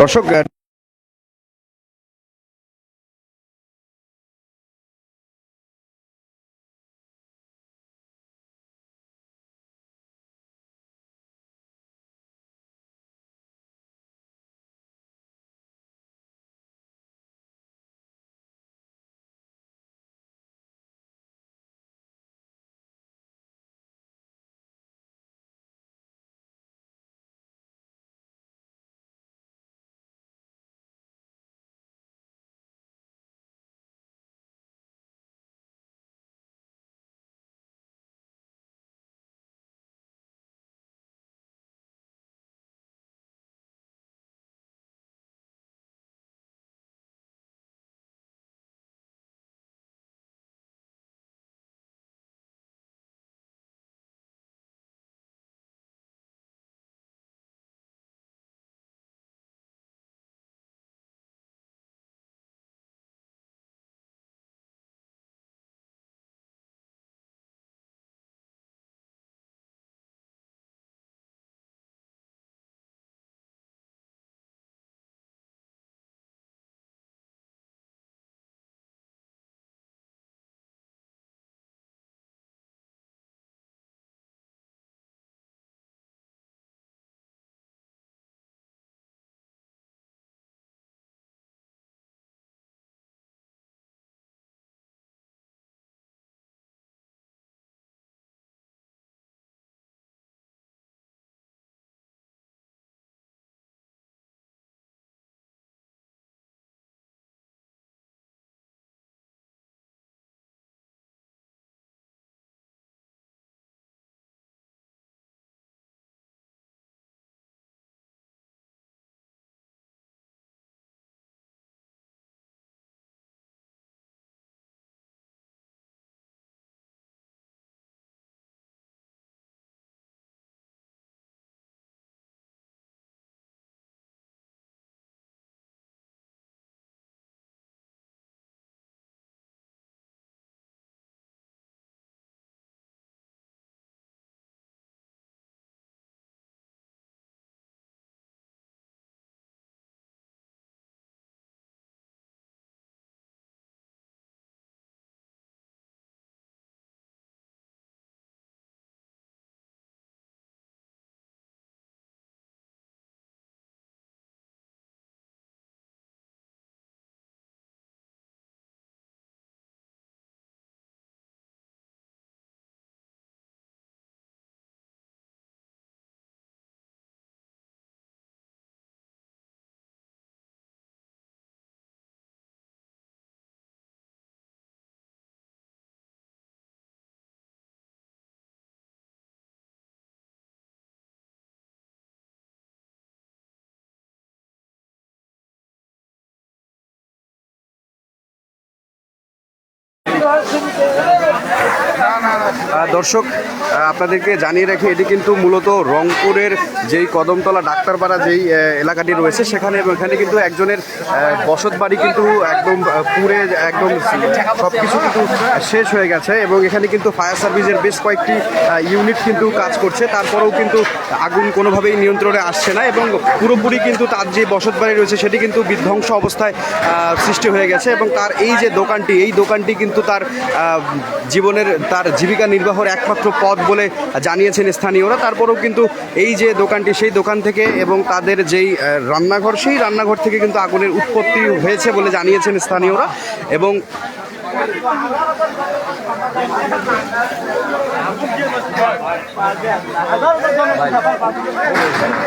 দর্শক Obrigado, দর্শক আপনাদেরকে জানিয়ে রাখি, এটি কিন্তু মূলত রংপুরের যেই কদমতলা ডাক্তারপাড়া যেই এলাকাটি রয়েছে, সেখানে এখানে কিন্তু একজনের বসত বাড়ি কিন্তু একদম পুড়ে একদম সব কিছু কিন্তু শেষ হয়ে গেছে এবং এখানে কিন্তু ফায়ার সার্ভিসের বেশ কয়েকটি ইউনিট কিন্তু কাজ করছে। তারপরেও কিন্তু আগুন কোনোভাবেই নিয়ন্ত্রণে আসছে না এবং পুরোপুরি কিন্তু তার যে বসত বাড়ি রয়েছে, সেটি কিন্তু বিধ্বংস অবস্থায় সৃষ্টি হয়ে গেছে এবং তার এই যে দোকানটি, এই দোকানটি কিন্তু তার জীবনের, তার জীবিকা নির্বাহের একমাত্র পথ বলে জানিয়েছেন স্থানীয়রা। তারপরেও কিন্তু এই যে দোকানটি, সেই দোকান থেকে এবং তাদের যেই রান্নাঘর, সেই রান্নাঘর থেকে কিন্তু আগুনের উৎপত্তি হয়েছে বলে জানিয়েছেন স্থানীয়রা এবং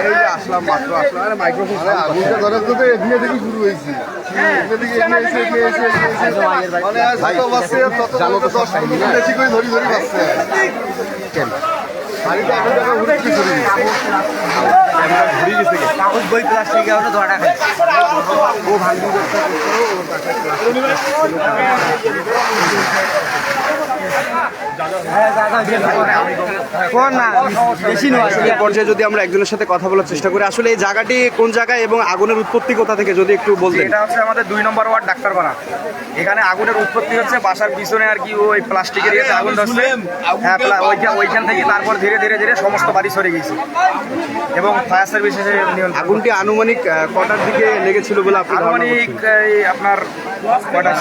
এই যে আসলাম মাত্র আসলাম আরে মাইক্রোফোন আগুনটা ধরার তো এখানে থেকে শুরু হয়েছে মানে ধরি ধরি বাচ্চা ঘুরে কাগজ বই প্লাস্টিক আমরা ধোয়াটা খাই ও ভাঙ্গি করতে পর্যায়ে যদি আমরা একজনের সাথে কথা বলার চেষ্টা করি আসলে এই জায়গাটি কোন জায়গায় এবং আগুনের উৎপত্তি কোথা থেকে যদি একটু বলতেন। এটা হচ্ছে আমাদের দুই নম্বর ওয়ার্ড ডাক্তারপাড়া। এখানে আগুনের উৎপত্তি হচ্ছে বাসার পিছনে আর কি ওই প্লাস্টিকের ইয়েতে আগুন ধরছে। হ্যাঁ ওইখান থেকে তারপর ধীরে ধীরে ধীরে সমস্ত বাড়ি সরে গেছে। এবং ফায়ার সার্ভিসে এসে আগুনটি আনুমানিক কটার দিকে লেগেছিল বলে আপনি আনুমানিক এই আপনার কটা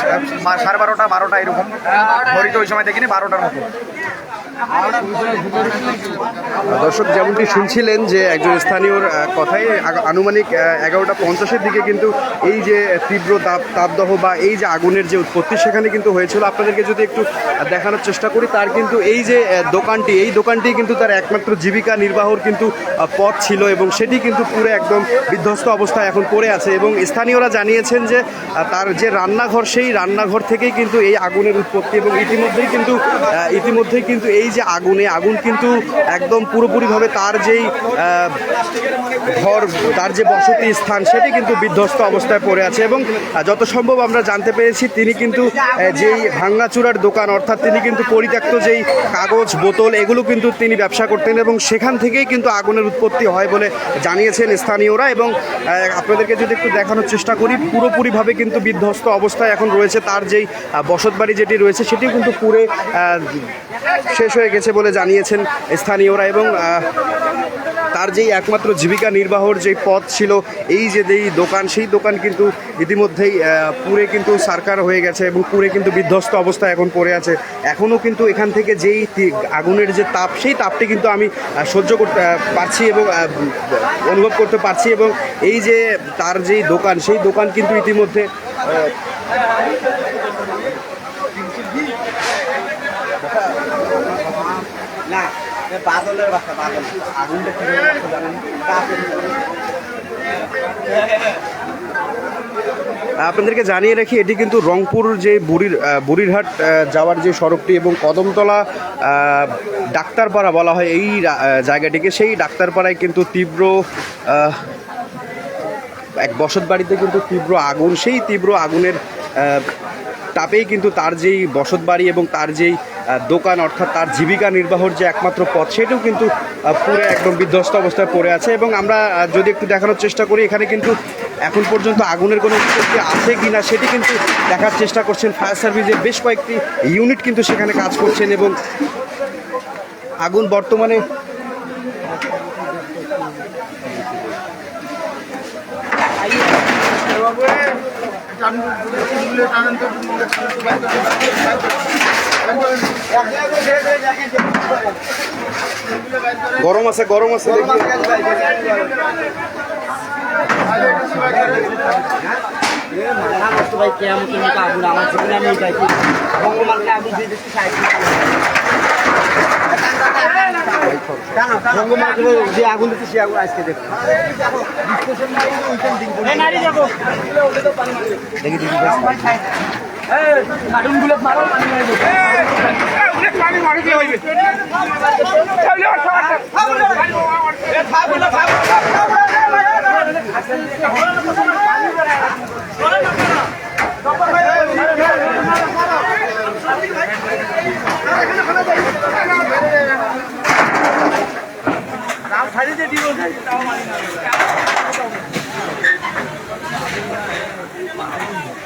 সাড়ে বারোটা বারোটা এরকম। ঘড়িতে ওই সময় দেখিনি বারোটার মতো। দর্শক, যেমনটি শুনছিলেন যে একজন স্থানীয়র কথায় আনুমানিক এগারোটা পঞ্চাশের দিকে কিন্তু এই যে তীব্র তাপ, তাপদাহ বা এই যে আগুনের যে উৎপত্তি সেখানে কিন্তু হয়েছিল। আপনাদেরকে যদি একটু দেখানোর চেষ্টা করি, তার কিন্তু এই যে দোকানটি, এই দোকানটি কিন্তু তার একমাত্র জীবিকা নির্বাহর কিন্তু পথ ছিল এবং সেটি কিন্তু পুরো একদম বিধ্বস্ত অবস্থায় এখন পড়ে আছে এবং স্থানীয়রা জানিয়েছেন যে তার যে রান্নাঘর, সেই রান্নাঘর থেকেই কিন্তু এই আগুনের উৎপত্তি এবং ইতিমধ্যেই কিন্তু ইতিমধ্যেই কিন্তু এই যে আগুনে, আগুন কিন্তু একদম পুরোপুরিভাবে তার যেই ঘর, তার যে বসতি স্থান, সেটি কিন্তু বিধ্বস্ত অবস্থায় পড়ে আছে এবং যত সম্ভব আমরা জানতে পেরেছি, তিনি কিন্তু যেই ভাঙ্গাচুরার দোকান, অর্থাৎ তিনি কিন্তু পরিত্যক্ত যেই কাগজ, বোতল, এগুলো কিন্তু তিনি ব্যবসা করতেন এবং সেখান থেকেই কিন্তু আগুনের উৎপত্তি হয় বলে জানিয়েছেন স্থানীয়রা এবং আপনাদেরকে যদি একটু দেখানোর চেষ্টা করি, পুরোপুরিভাবে কিন্তু বিধ্বস্ত অবস্থায় এখন রয়েছে তার যেই বসতবাড়ি যেটি রয়েছে, সেটিও কিন্তু পুরে শেষ হয়ে গেছে বলে জানিয়েছেন স্থানীয়রা এবং তার যেই একমাত্র জীবিকা নির্বাহর যে পথ ছিল, এই যে যেই দোকান, সেই দোকান কিন্তু ইতিমধ্যেই পুরে কিন্তু সারকার হয়ে গেছে এবং পুরে কিন্তু বিধ্বস্ত অবস্থা এখন পড়ে আছে। এখনও কিন্তু এখান থেকে যেই আগুনের যে তাপ, সেই তাপটি কিন্তু আমি সহ্য করতে পারছি এবং অনুভব করতে পারছি এবং এই যে তার যেই দোকান, সেই দোকান কিন্তু ইতিমধ্যে আপনাদেরকে জানিয়ে রাখি, এটি কিন্তু রংপুর যে বুড়ির বুড়িরহাট যাওয়ার যে সড়কটি এবং কদমতলা ডাক্তারপাড়া বলা হয় এই জায়গাটিকে, সেই ডাক্তারপাড়ায় কিন্তু তীব্র এক বসত বাড়িতে কিন্তু তীব্র আগুন, সেই তীব্র আগুনের তাপেই কিন্তু তার যেই বসত বাড়ি এবং তার যেই দোকান অর্থাৎ তার জীবিকা নির্বাহর যে একমাত্র পথ, সেটাও কিন্তু পুরো একদম বিধ্বস্ত অবস্থায় পড়ে আছে। এবং আমরা যদি একটু দেখানোর চেষ্টা করি, এখানে কিন্তু এখন পর্যন্ত আগুনের কোনো উৎপত্তি আছে কি না সেটি কিন্তু দেখার চেষ্টা করছেন ফায়ার সার্ভিসের বেশ কয়েকটি ইউনিট কিন্তু সেখানে কাজ করছেন এবং আগুন বর্তমানে গরম আছে গরম আছে দেখি। নষ্ট ভাই কেমন তুমি আগুন আমার জীবনে আমি এই পাইছি ভগবানকে আগুন দিয়ে দিচ্ছি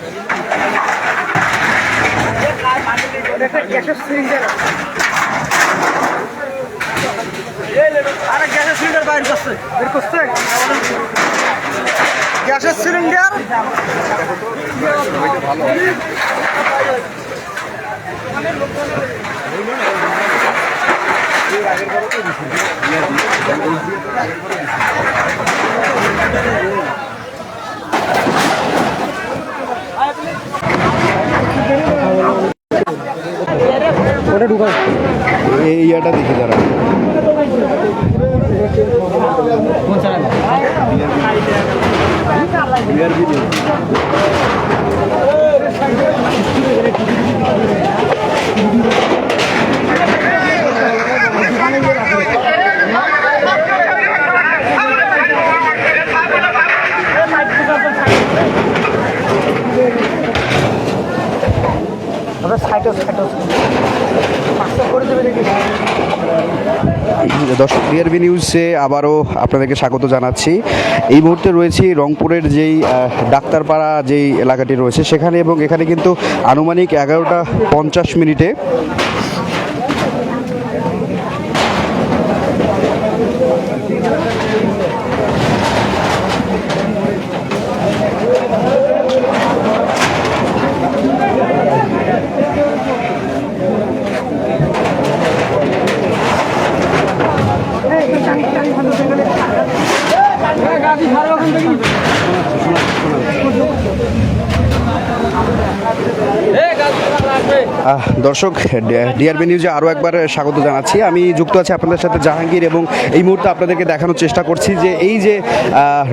ভগবানকে যে আগুন দিচ্ছে সে আগুন আজকে দেখো দেখি দেখি গ্যাসের সিলিন্ডার এই ইয়াটা দেখি দাঁড়া। সাইটও সাইটও দর্শক ডিআরবি নিউজে আবারও আপনাদেরকে স্বাগত জানাচ্ছি। এই মুহূর্তে রয়েছি রংপুরের যেই ডাক্তারপাড়া যেই এলাকাটি রয়েছে, সেখানে এবং এখানে কিন্তু আনুমানিক এগারোটা পঞ্চাশ মিনিটে আহ, দর্শক ডিআরবি নিউজে আরও একবার স্বাগত জানাচ্ছি। আমি যুক্ত আছি আপনাদের সাথে জাহাঙ্গীর এবং এই মুহূর্তে আপনাদেরকে দেখানোর চেষ্টা করছি যে এই যে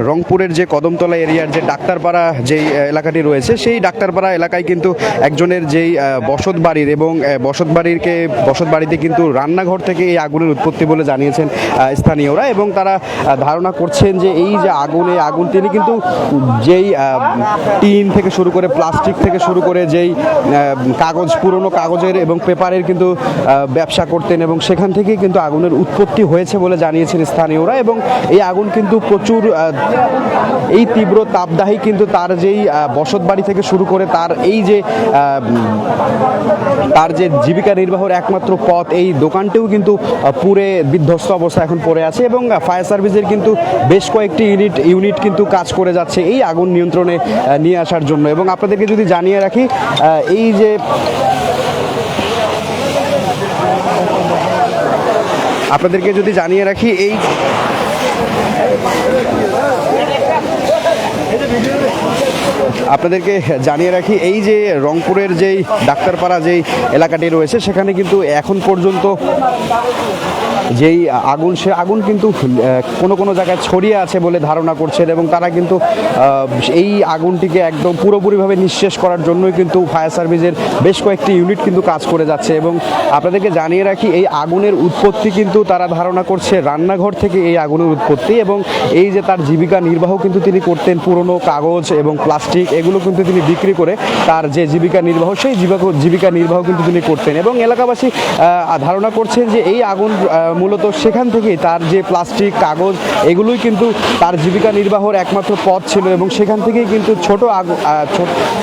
রংপুরের যে কদমতলা এরিয়ার যে ডাক্তারপাড়া যেই এলাকাটি রয়েছে, সেই ডাক্তারপাড়া এলাকায় কিন্তু একজনের যেই বসত বাড়ির এবং বসত বাড়িরকে, বসত বাড়িতে কিন্তু রান্নাঘর থেকে এই আগুনের উৎপত্তি বলে জানিয়েছেন স্থানীয়রা এবং তারা ধারণা করছেন যে এই যে আগুন এই আগুন তিনি কিন্তু যেই টিন থেকে শুরু করে, প্লাস্টিক থেকে শুরু করে যেই কাগজ পুরনো কাগজের এবং পেপারের কিন্তু ব্যবসা করতেন এবং সেখান থেকেই কিন্তু আগুনের উৎপত্তি হয়েছে বলে জানিয়েছেন স্থানীয়রা এবং এই আগুন কিন্তু প্রচুর এই তীব্র তাপদাহী কিন্তু তার যেই বসত বাড়ি থেকে শুরু করে তার এই যে তার যে জীবিকা নির্বাহের একমাত্র পথ, এই দোকানটিও কিন্তু পুরে বিধ্বস্ত অবস্থা এখন পড়ে আছে এবং ফায়ার সার্ভিসের কিন্তু বেশ কয়েকটি ইউনিট ইউনিট কিন্তু কাজ করে যাচ্ছে এই আগুন নিয়ন্ত্রণে নিয়ে আসার জন্য এবং আপনাদেরকে যদি জানিয়ে রাখি এই যে আপনাদেরকে যদি জানিয়ে রাখি, এই আপনাদেরকে জানিয়ে রাখি, এই যে রংপুরের যেই ডাক্তারপাড়া যেই এলাকাটি রয়েছে, সেখানে কিন্তু এখন পর্যন্ত যেই আগুন, সে আগুন কিন্তু কোনো কোনো জায়গায় ছড়িয়ে আছে বলে ধারণা করছেন এবং তারা কিন্তু এই আগুনটিকে একদম পুরোপুরিভাবে নিঃশেষ করার জন্যই কিন্তু ফায়ার সার্ভিসের বেশ কয়েকটি ইউনিট কিন্তু কাজ করে যাচ্ছে এবং আপনাদেরকে জানিয়ে রাখি, এই আগুনের উৎপত্তি কিন্তু তারা ধারণা করছে রান্নাঘর থেকে এই আগুনের উৎপত্তি এবং এই যে তার জীবিকা নির্বাহ কিন্তু তিনি করতেন, পুরনো কাগজ এবং প্লাস্টিক এগুলো কিন্তু তিনি বিক্রি করে তার যে জীবিকা নির্বাহ, সেই জীবিকা জীবিকা নির্বাহ কিন্তু তিনি করতেন এবং এলাকাবাসী ধারণা করছেন যে এই আগুন মূলত সেখান থেকেই তার যে প্লাস্টিক, কাগজ, এগুলোই কিন্তু তার জীবিকা নির্বাহর একমাত্র পথ ছিল এবং সেখান থেকেই কিন্তু ছোট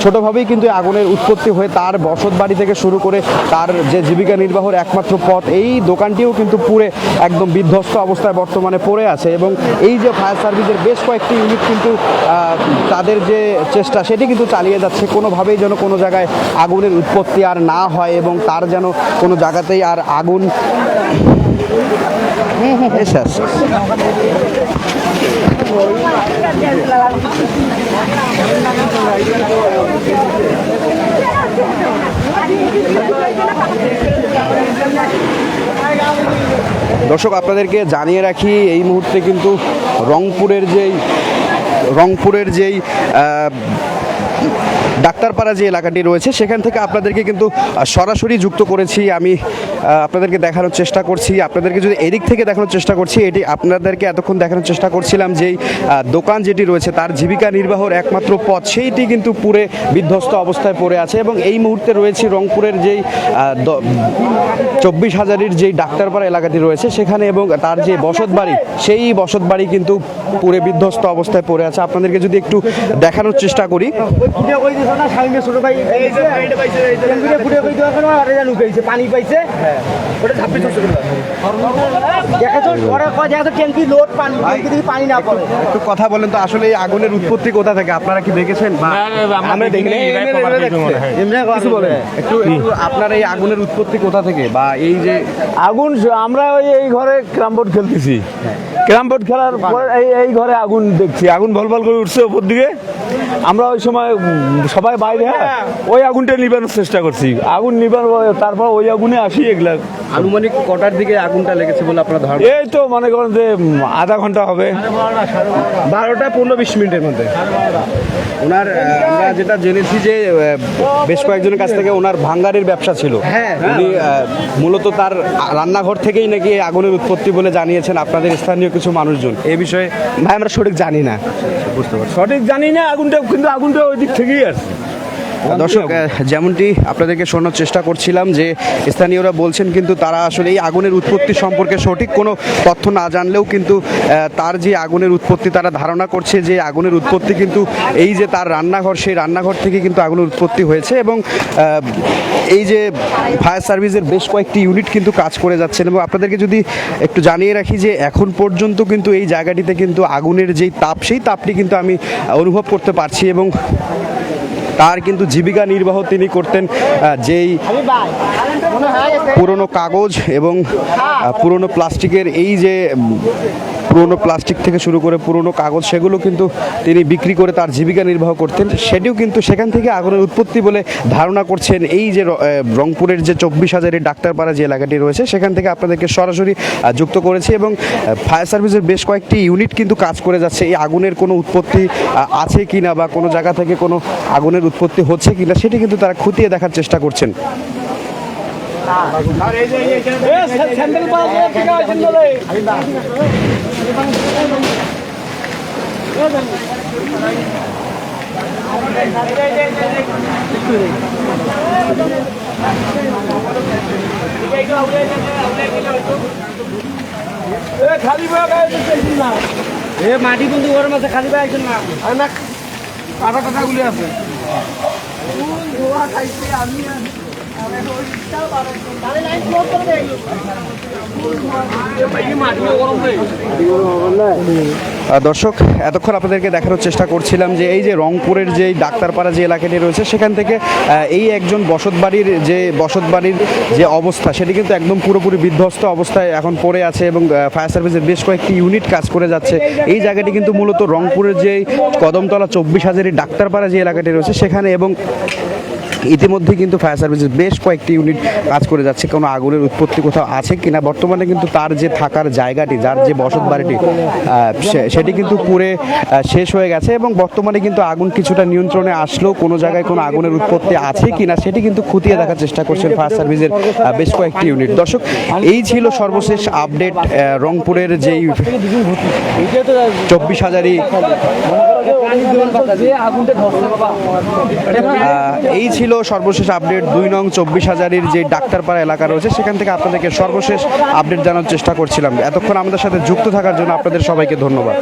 ছোটভাবেই কিন্তু আগুনের উৎপত্তি হয়ে তার বসত বাড়ি থেকে শুরু করে তার যে জীবিকা নির্বাহর একমাত্র পথ, এই দোকানটিও কিন্তু পুরে একদম বিধ্বস্ত অবস্থায় বর্তমানে পড়ে আছে এবং এই যে ফায়ার সার্ভিসের বেশ কয়েকটি ইউনিট কিন্তু তাদের যে চেষ্টা সেটি কিন্তু চালিয়ে যাচ্ছে। কোনোভাবেই যেন কোনো জায়গায় আগুনের উৎপত্তি আর না হয় এবং তার যেন কোনো জায়গাতেই আর আগুন Yes. দর্শক আপনাদেরকে জানিয়ে রাখি এই মুহূর্তে কিন্তু রংপুরের যেই রংপুরের যেই ডাক্তারপাড়া যে এলাকাটি রয়েছে, সেখান থেকে আপনাদেরকে কিন্তু সরাসরি যুক্ত করেছি। আমি আপনাদেরকে দেখানোর চেষ্টা করছি। আপনাদেরকে যদি এদিক থেকে দেখানোর চেষ্টা করছি, এটি আপনাদেরকে এতক্ষণ দেখানোর চেষ্টা করছিলাম যেই দোকান যেটি রয়েছে, তার জীবিকা নির্বাহর একমাত্র পথ, সেইটি কিন্তু পুরে বিধ্বস্ত অবস্থায় পড়ে আছে এবং এই মুহূর্তে রয়েছে রংপুরের যেই চব্বিশ হাজারের যেই ডাক্তারপাড়া এলাকাটি রয়েছে, সেখানে এবং তার যে বসত বাড়ি, সেই বসত বাড়ি কিন্তু পুরে বিধ্বস্ত অবস্থায় পড়ে আছে। আপনাদেরকে যদি একটু দেখানোর চেষ্টা করি। ফুটে কই দিছ না সাইনে ছোট ভাই এই যে ট্যাঙ্কিতে ফুটে কই দেওয়া কেন আর এটা লুকাইছে পানি পাইছে। ওটা ঝাপি চলছে দেখেছ ওরা কয় দেখো ট্যাঙ্কি লোড পানি ট্যাঙ্কি থেকে পানি না পড়ে একটু কথা বলেন তো আসলে এই আগুনের উৎপত্তি কোথা থেকে? আপনারা কি দেখেছেন? বা আমরা দেখিনি, হ্যাঁ। কিছু বলেন। একটু আপনার এই আগুনের উৎপত্তি কোথা থেকে? বা এই যে আগুন আমরা ওই এই ঘরে ক্রাম বোর্ড খেলতেছি। ক্রাম বোর্ড খেলার পর এই এই ঘরে আগুন দেখছি। আগুন ভল ভল করে উঠছে উপর দিকে। আমরা ওই সময় সবাই বাইরে হ্যাঁ, ওই আগুনটা নিবানোর চেষ্টা করছি। আগুন নিবার তারপর ওই আগুনে আসি এগুলা। আনুমানিক কটার দিকে আগুনটা লেগেছে বলে আপনার ধারণা এই তো মনে করেন যে আধা ঘণ্টা হবে। বারোটা পনেরো বিশ মিনিটের মধ্যে। ওনার আমরা যেটা জেনেছি যে বেশ কয়েকজনের কাছ থেকে ওনার ভাঙ্গারের ব্যবসা ছিল। হ্যাঁ। উনি মূলত তার রান্নাঘর থেকেই নাকি আগুনের উৎপত্তি বলে জানিয়েছেন আপনাদের স্থানীয় কিছু মানুষজন। এ বিষয়ে ভাই আমরা সঠিক জানি না। বুঝতে পারছি। সঠিক জানি না আগুনটা কিন্তু আগুনটা ওই দিক থেকেই আসছে। দর্শক যেমনটি আপনাদেরকে শোনার চেষ্টা করছিলাম যে স্থানীয়রা বলছেন কিন্তু তারা আসলে এই আগুনের উৎপত্তি সম্পর্কে সঠিক কোনো তথ্য না জানলেও কিন্তু তার যে আগুনের উৎপত্তি তারা ধারণা করছে যে আগুনের উৎপত্তি কিন্তু এই যে তার রান্নাঘর সেই রান্নাঘর থেকে কিন্তু আগুনের উৎপত্তি হয়েছে এবং এই যে ফায়ার সার্ভিসের বেশ কয়েকটি ইউনিট কিন্তু কাজ করে যাচ্ছেন এবং আপনাদেরকে যদি একটু জানিয়ে রাখি যে এখন পর্যন্ত কিন্তু এই জায়গাটিতে কিন্তু আগুনের যেই তাপ, সেই তাপটি কিন্তু আমি অনুভব করতে পারছি এবং তার কিন্তু জীবিকা নির্বাহ তিনি করতেন যেই পুরনো কাগজ এবং পুরনো প্লাস্টিকের এই যে পুরনো প্লাস্টিক থেকে শুরু করে পুরনো কাগজ সেগুলো কিন্তু তিনি বিক্রি করে তার জীবিকা নির্বাহ করতেন সেটিও কিন্তু সেখান থেকে আগুনের উৎপত্তি বলে ধারণা করছেন এই যে রংপুরের যে চব্বিশ হাজারের ডাক্তারপাড়া যে এলাকাটি রয়েছে সেখান থেকে আপনাদেরকে সরাসরি যুক্ত করেছি এবং ফায়ার সার্ভিসের বেশ কয়েকটি ইউনিট কিন্তু কাজ করে যাচ্ছে এই আগুনের কোনো উৎপত্তি আছে কি না বা কোনো জায়গা থেকে কোনো আগুনের উৎপত্তি হচ্ছে কি না সেটি কিন্তু তারা খতিয়ে দেখার চেষ্টা করছেন এ মাটি কিন্তু ওর মাঝে খালি পাই একজন না। আরে না কাটা কাটাগুলি আছে। আহ, দর্শক, এতক্ষণ আপনাদেরকে দেখানোর চেষ্টা করছিলাম যে এই যে রংপুরের যে ডাক্তারপাড়া যে এলাকাটি রয়েছে, সেখান থেকে এই একজন বসতবাড়ির যে বসতবাড়ির যে অবস্থা, সেটি কিন্তু একদম পুরোপুরি বিধ্বস্ত অবস্থায় এখন পড়ে আছে এবং ফায়ার সার্ভিসের বেশ কয়েকটি ইউনিট কাজ করে যাচ্ছে। এই জায়গাটি কিন্তু মূলত রংপুরের যে কদমতলা চব্বিশ হাজারের ডাক্তারপাড়া যে এলাকাটি রয়েছে, সেখানে এবং ইতিমধ্যে কিন্তু ফায়ার সার্ভিসের বেশ কয়েকটি ইউনিট কাজ করে যাচ্ছে, কোনো আগুনের উৎপত্তি কোথাও আছে কিনা? বর্তমানে কিন্তু তার যে থাকার জায়গাটি, যার যে বসত বাড়িটি সেটি কিন্তু পুরে শেষ হয়ে গেছে এবং বর্তমানে কিন্তু আগুন কিছুটা নিয়ন্ত্রণে আসলেও কোনো জায়গায় কোনো আগুনের উৎপত্তি আছে কিনা, সেটি কিন্তু খতিয়ে দেখার চেষ্টা করছেন ফায়ার সার্ভিসের বেশ কয়েকটি ইউনিট। দর্শক, এই ছিল সর্বশেষ আপডেট রংপুরের যেই চব্বিশ হাজারই এই ছিল সর্বশেষ আপডেট দুই নং চব্বিশ হাজারের যে ডাক্তারপাড়া এলাকা রয়েছে, সেখান থেকে আপনাদেরকে সর্বশেষ আপডেট জানার চেষ্টা করছিলাম। এতক্ষণ আমাদের সাথে যুক্ত থাকার জন্য আপনাদের সবাইকে ধন্যবাদ।